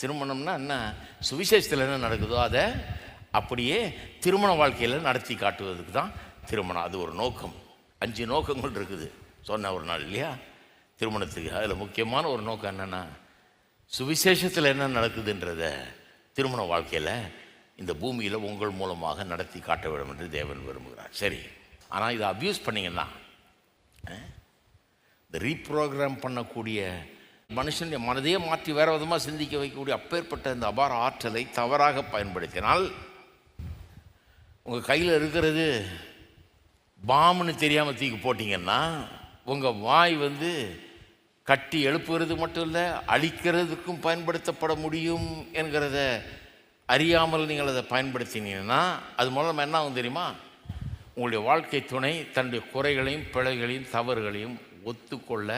திருமணம்னா என்ன? சுவிசேஷத்தில் என்ன நடக்குதோ அதை அப்படியே திருமண வாழ்க்கையில் நடத்தி காட்டுவதுக்கு தான் திருமணம். அது ஒரு நோக்கம். அஞ்சு நோக்கங்கள் இருக்குது. சொன்ன ஒரு நாள் இல்லையா? திருமணத்துக்கு. அதில் முக்கியமான ஒரு நோக்கம் என்னென்னா சுவிசேஷத்தில் என்ன நடக்குதுன்றத திருமண வாழ்க்கையில் இந்த பூமியில் உங்கள் மூலமாக நடத்தி காட்ட வேண்டும் என்று தேவன் விரும்புகிறார். சரி. ஆனால் இதை அப்யூஸ் பண்ணீங்கன்னா இந்த ரீப்ரோக்ராம் பண்ணக்கூடிய மனுஷனுடைய மனதையே மாற்றி வேற விதமாக சிந்திக்க வைக்கக்கூடிய அப்பேற்பட்ட இந்த அபார ஆற்றலை தவறாக பயன்படுத்தினால் உங்கள் கையில் இருக்கிறது பாம்னு தெரியாமல் தூக்கி போட்டிங்கன்னா உங்கள் வாய் வந்து கட்டி எழுப்புகிறது மட்டும் இல்லை அழிக்கிறதுக்கும் பயன்படுத்தப்பட முடியும் என்கிறத அறியாமல் நீங்கள் அதை பயன்படுத்தினீங்கன்னா அது மூலமாக என்ன ஆகும் தெரியுமா? உங்களுடைய வாழ்க்கை துணை தன்னுடைய குறைகளையும் பிழைகளையும் தவறுகளையும் ஒத்துக்கொள்ள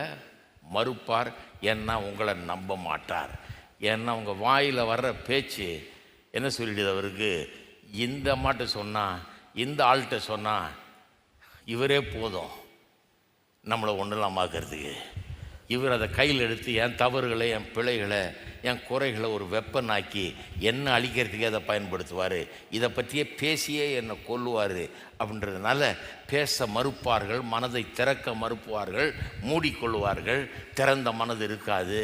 மறுப்பார் ஏன்னா உங்களை நம்ப மாட்டார். ஏன்னா உங்கள் வாயில் வர்ற பேச்சு என்ன சொல்லிடுது அவருக்கு? இந்த அம்மாட்ட சொன்னால் இந்த ஆள்கிட்ட சொன்னால் இவரே போதும். நம்மளை ஒன்றலாமாக்கிறதுக்கு இவர் அதை கையில் எடுத்து என் தவறுகளை என் பிழைகளை என் குறைகளை ஒரு வெப்பனாக்கி என்ன அழிக்கிறதுக்கே அதை பயன்படுத்துவார்? இதை பற்றியே பேசியே என்னை கொல்லுவார். அப்படின்றதுனால பேச மறுப்பார்கள் மனதை திறக்க மறுப்பார்கள் மூடிக்கொள்வார்கள் திறந்த மனது இருக்காது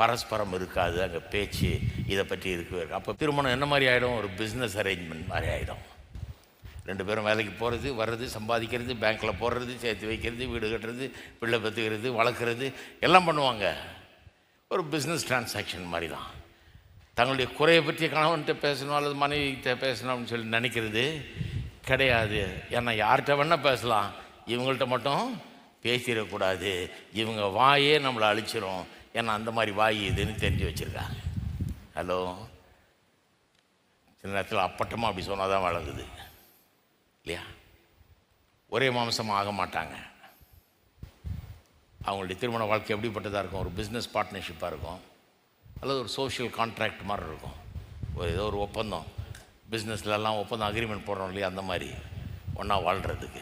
பரஸ்பரம் இருக்காது அங்கே பேச்சு இதை பற்றி இருக்கு அப்போ திருமணம் என்ன மாதிரி ஆகிடும் ஒரு பிஸ்னஸ் அரேஞ்ச்மெண்ட் மாதிரி ஆகிடும் ரெண்டு பேரும் வேலைக்கு போகிறது வர்றது சம்பாதிக்கிறது பேங்க்கில் போடுறது சேர்த்து வைக்கிறது வீடு கட்டுறது பிள்ளை பெற்றுக்கிறது வளர்க்குறது எல்லாம் பண்ணுவாங்க. ஒரு பிஸ்னஸ் டிரான்சாக்ஷன் மாதிரி தான் தங்களுடைய குறையை பற்றி கணவன்கிட்ட பேசணும் அல்லது மனைவிகிட்ட பேசணும் அப்படின்னு சொல்லி நினைக்கிறது கிடையாது. ஏன்னா யார்கிட்ட வேணால் பேசலாம். இவங்கள்ட்ட மட்டும் பேசிடக்கூடாது. இவங்க வாயே நம்மளை அழிச்சிரும். ஏன்னா அந்த மாதிரி வாய் இதுன்னு தெரிஞ்சு வச்சுருக்காங்க. ஹலோ? சில நேரத்தில் அப்பட்டமாக அப்படி சொன்னால் தான் வழங்குது இல்லையா? ஒரே மாம்சமாக ஆக மாட்டாங்க. அவங்களுடைய திருமண வாழ்க்கை எப்படிப்பட்டதாக இருக்கும்? ஒரு பிஸ்னஸ் பார்ட்னர்ஷிப்பாக இருக்கும். அல்லது ஒரு சோஷியல் கான்ட்ராக்ட் மாதிரி இருக்கும். ஒரு ஏதோ ஒரு ஒப்பந்தம். பிஸ்னஸ்லலாம் ஒப்பந்தம் அக்ரிமெண்ட் போடுறோம் இல்லையா? அந்த மாதிரி. ஒன்றா வாழ்கிறதுக்கு